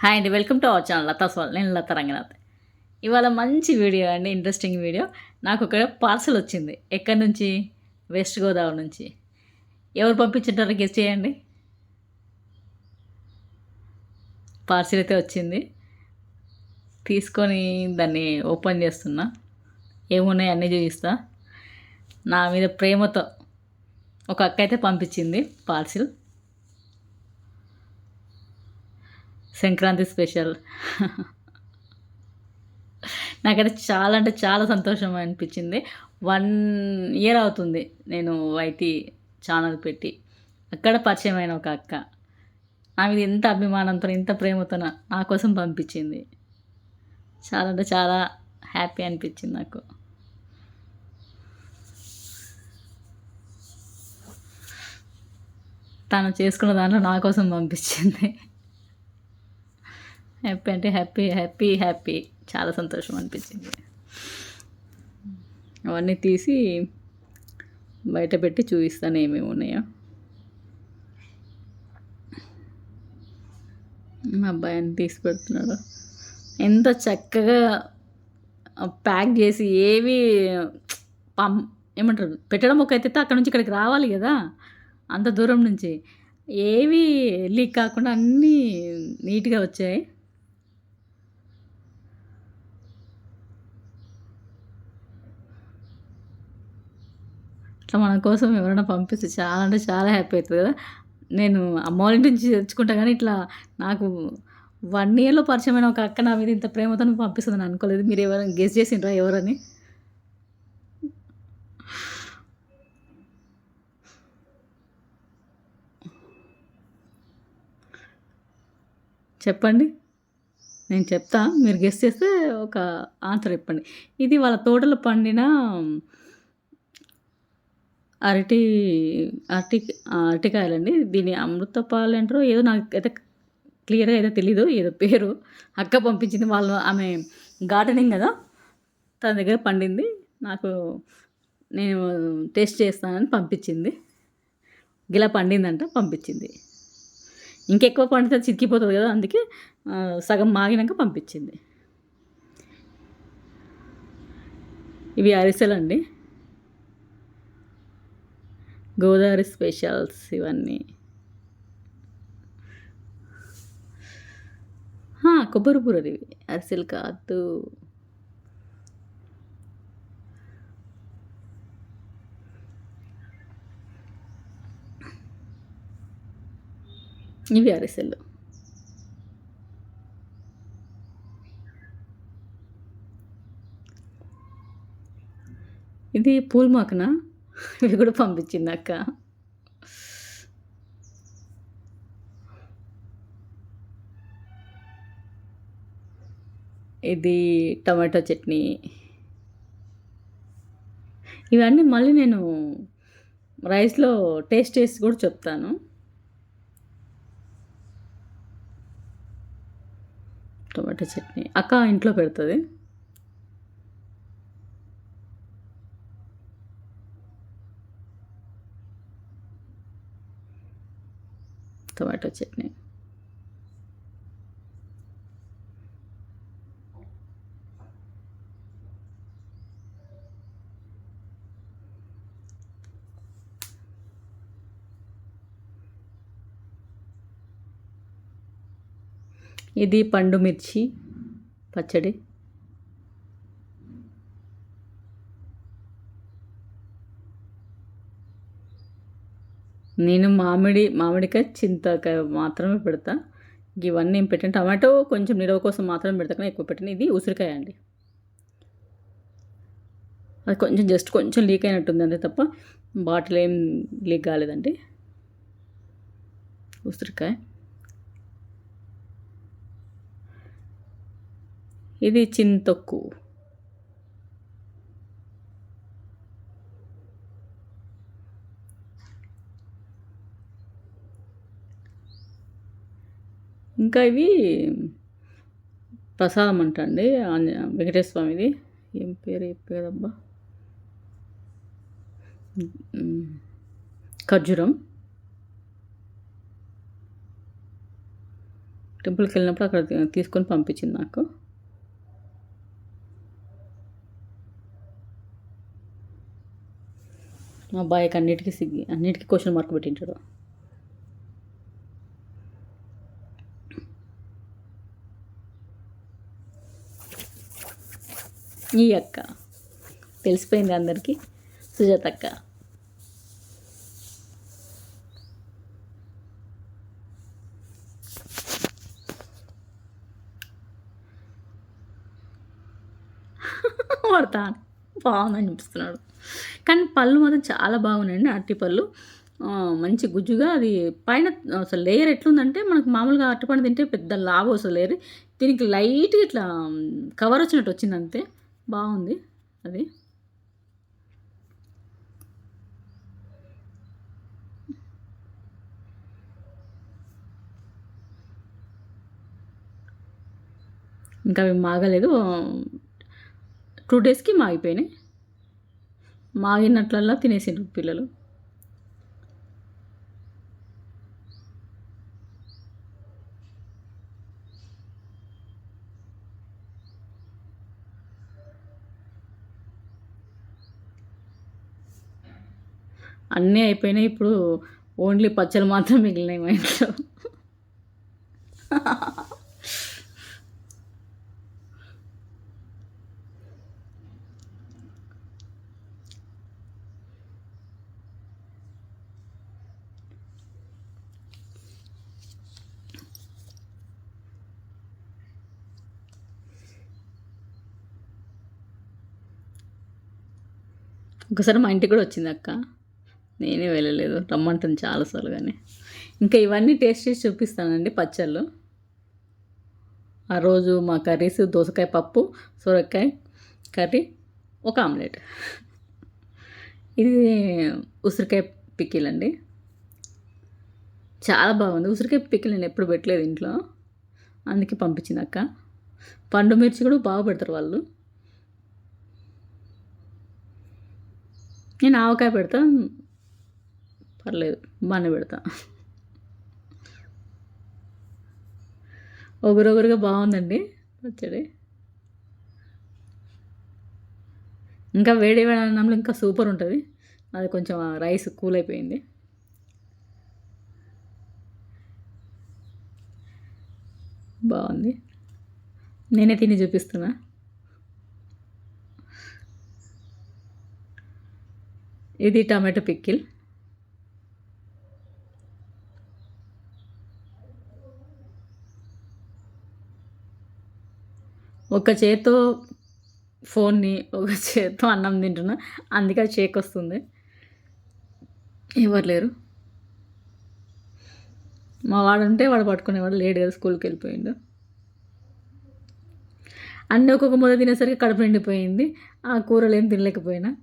Hi అండి welcome to our channel Latha soul. నేను లత రంగనాథ్. ఇవాళ మంచి వీడియో అండి ఇంట్రెస్టింగ్ వీడియో. నాకు ఒక పార్సల్ వచ్చింది. ఎక్కడి నుంచి? వెస్ట్ గోదావరి నుంచి. ఎవరు పంపించుంటారో గెస్ట్ చేయండి. పార్సిల్ అయితే వచ్చింది. తీసుకొని దాన్ని ఓపెన్ చేస్తున్నా. ఏమున్నాయి అన్నీ చూపిస్తా. నా మీద ప్రేమతో ఒక అక్క అయితే పంపించింది పార్సిల్ సంక్రాంతి స్పెషల్. నాకైతే చాలా అంటే చాలా సంతోషం అనిపించింది. వన్ ఇయర్ అవుతుంది నేను వైటీ ఛానల్ పెట్టి. అక్కడ పరిచయమైన ఒక అక్క. నా మీద ఎంత అభిమానంతో ఇంత ప్రేమతో నా కోసం పంపించింది. చాలా అంటే చాలా హ్యాపీ అనిపించింది నాకు. తను చేసుకున్న దాంట్లో నా కోసం పంపించింది. హ్యాపీ అంటే హ్యాపీ హ్యాపీ హ్యాపీ. చాలా సంతోషం అనిపించింది. అవన్నీ తీసి బయట పెట్టి చూపిస్తాను ఏమేమి ఉన్నాయో. మా అబ్బాయిని తీసి పెడుతున్నాడు. ఎంత చక్కగా ప్యాక్ చేసి ఏవి పం ఏమంటారు? పెట్టడం ఒక అయితే అక్కడ నుంచి ఇక్కడికి రావాలి కదా. అంత దూరం నుంచి. ఏవి లీక్ కాకుండా అన్నీ నీట్గా వచ్చాయి. ఇట్లా మన కోసం ఎవరైనా పంపిస్తే చాలా అంటే చాలా హ్యాపీ అవుతుంది కదా. నేను అమ్మ నుంచి తెచ్చుకుంటా కానీ ఇట్లా నాకు వన్ ఇయర్లో పరిచయమైన ఒక అక్క నా మీద ఇంత ప్రేమతో పంపిస్తుందని అనుకోలేదు. మీరు ఎవరైనా గెస్ చేసిండ్రా ఎవరని? చెప్పండి. నేను చెప్తా. మీరు గెస్ట్ చేస్తే ఒక ఆన్సర్ చెప్పండి. ఇది వాళ్ళ తోటలో పండిన అరటి అరటి అరటికాయలండి. దీని అమృతపాలు అంటారో ఏదో నాకు అయితే క్లియర్గా అయితే తెలీదు ఏదో పేరు. అక్క పంపించింది వాళ్ళు ఆమె గార్డెనింగ్ కదా తన దగ్గర పండింది. నాకు నేను టేస్ట్ చేస్తానని పంపించింది. గిలా పండిందంట పంపించింది. ఇంకెక్కువ పండితే చిక్కిపోతుంది కదా అందుకే సగం మాగినాక పంపించింది. ఇవి అరిసెలండి. గోదావరి స్పెషల్స్ ఇవన్నీ. కొబ్బరి బూరలు ఇవి అరిసెలు కాదు. ఇవి అరిసెలు. ఇది పూల్మాకనా ఇవి కూడా పంపించింది అక్క. ఇది టమాటో చట్నీ. ఇవన్నీ మళ్ళీ నేను రైస్లో టేస్ట్ చేసి కూడా చెప్తాను. టమాటో చట్నీ. అక్క ఇంట్లో పెడుతుంది. టమాటో చట్నీ ఇది పండు మిర్చి పచ్చడి. నేను మామిడి మామిడికాయ చింతకాయ మాత్రమే పెడతా. ఇవన్నీ ఏం పెట్టాను. టమాటో కొంచెం నిలవ కోసం మాత్రమే పెడతా కానీ ఎక్కువ పెట్టాను. ఇది ఉసిరికాయ అండి. అది కొంచెం జస్ట్ కొంచెం లీక్ అయినట్టుంది అంతే తప్ప బాటిల్ ఏం లీక్ కాలేదండి. ఉసిరికాయ. ఇది చింతొక్కు. ఇంకా ఇవి ప్రసాదం అంట అండి ఆంజ- వెంకటేశ్వర స్వామిది ఏం పేరు చెప్పేదబ్బా పేరబ్బా? ఖర్జూరం. టెంపుల్కి వెళ్ళినప్పుడు అక్కడ తీసుకొని పంపించింది నాకు. మా అబ్బాయికి అన్నిటికీ సిగ్గి అన్నిటికీ క్వశ్చన్ మార్క్ పెట్టింటాడు ఈ అక్క. తెలిసిపోయింది అందరికీ. సుజాత అక్క. పడతాను బాగుందని చూపిస్తున్నాడు. కానీ పళ్ళు మాత్రం చాలా బాగున్నాయండి అరటి పళ్ళు. మంచి గుజ్జుగా అది పైన అసలు లేయర్ ఎట్లుందంటే మనకు మామూలుగా అరటిపండు తింటే పెద్ద లావు అసలు లేయర్. దీనికి లైట్గా ఇట్లా కవర్ వచ్చినట్టు వచ్చింది అంతే బాగుంది అది. ఇంకా అవి మాగలేదు. టూ డేస్కి మాగిపోయినాయి. మాగినట్లల్లా తినేసిండ్రు పిల్లలు. అన్నీ అయిపోయినాయి. ఇప్పుడు ఓన్లీ పచ్చళ్ళు మాత్రం మిగిలినాయి మా ఇంట్లో. ఒకసారి మా ఇంటికి కూడా వచ్చింది అక్క. నేనే వెళ్ళలేదు రమ్మంటుంది చాలాసార్లు కానీ. ఇంకా ఇవన్నీ టేస్ట్ చేసి చూపిస్తానండి పచ్చళ్ళు. ఆ రోజు మా కర్రీస్ దోసకాయ పప్పు సొరకాయ కర్రీ ఒక ఆమ్లెట్. ఇది ఉసిరికాయ పికిల్ అండి చాలా బాగుంది. ఉసిరికాయ పికిల్ నేను ఎప్పుడు పెట్టలేదు ఇంట్లో. అందుకే పంపించింది అక్క. పండు మిర్చి కూడా బాగా పెడతారు వాళ్ళు. నేను ఆవకాయ పెడతా పర్లేదు బాగానే పెడతా. ఒగురొగురుగా బాగుందండి పచ్చడి. ఇంకా వేడి వేడి అన్నంలో ఇంకా సూపర్ ఉంటుంది. అది కొంచెం రైస్ కూల్ అయిపోయింది. బాగుంది. నేనే తిని చూపిస్తున్నా. ఇది టమాటో పిక్కిల్. ఒక చేత్తో ఫోన్ని ఒక చేత్తో అన్నం తింటున్నా. అందుకే అది షేక్ వస్తుంది. ఎవరు లేరు. మా వాడు ఉంటే వాడు పట్టుకునేవాడు లేడు కదా స్కూల్కి వెళ్ళిపోయిండు. అన్నీ ఒక్కొక్క మొదలు తినేసరికి కడుపు నిండిపోయింది. ఆ కూరలు ఏం తినలేకపోయినా.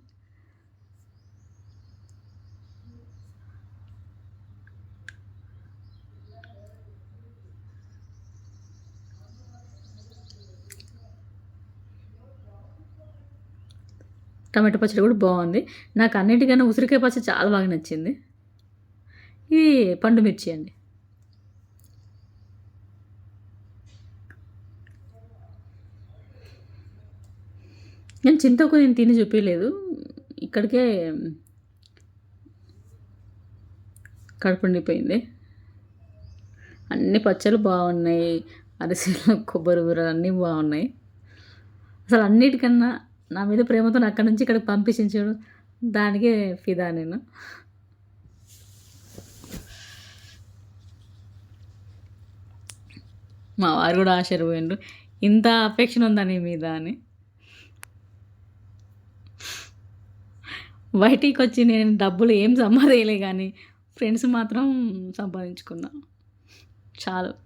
టమాటో పచ్చడి కూడా బాగుంది. నాకు అన్నిటికన్నా ఉసిరికాయ పచ్చడి చాలా బాగా నచ్చింది. ఇది పండు మిర్చి అండి. నేను చింతకు నేను తిని చూపించలేదు ఇక్కడికే కడుపు నిండిపోయింది. అన్ని పచ్చళ్ళు బాగున్నాయి. అరిసెలు కొబ్బరి బూరలు అన్నీ బాగున్నాయి. అసలు అన్నిటికన్నా నా మీద ప్రేమతో అక్కడి నుంచి ఇక్కడికి పంపించాడు దానికే ఫిదా నేను. మా వారు కూడా ఆశ్చర్యపోయిండు ఇంత అఫెక్షన్ ఉందా నీ మీద అని. బయటికి వచ్చి నేను డబ్బులు ఏం సంపాదించలే కానీ ఫ్రెండ్స్ మాత్రం సంపాదించుకున్నా. చాలు.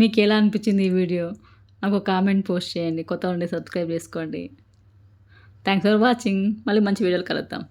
మీకు ఎలా అనిపించింది ఈ వీడియో? నాకు కామెంట్ పోస్ట్ చేయండి. కొత్త ఉండి సబ్స్క్రైబ్ చేసుకోండి. థ్యాంక్స్ ఫర్ వాచింగ్ మళ్ళీ మంచి వీడియోలు కలుద్దాం.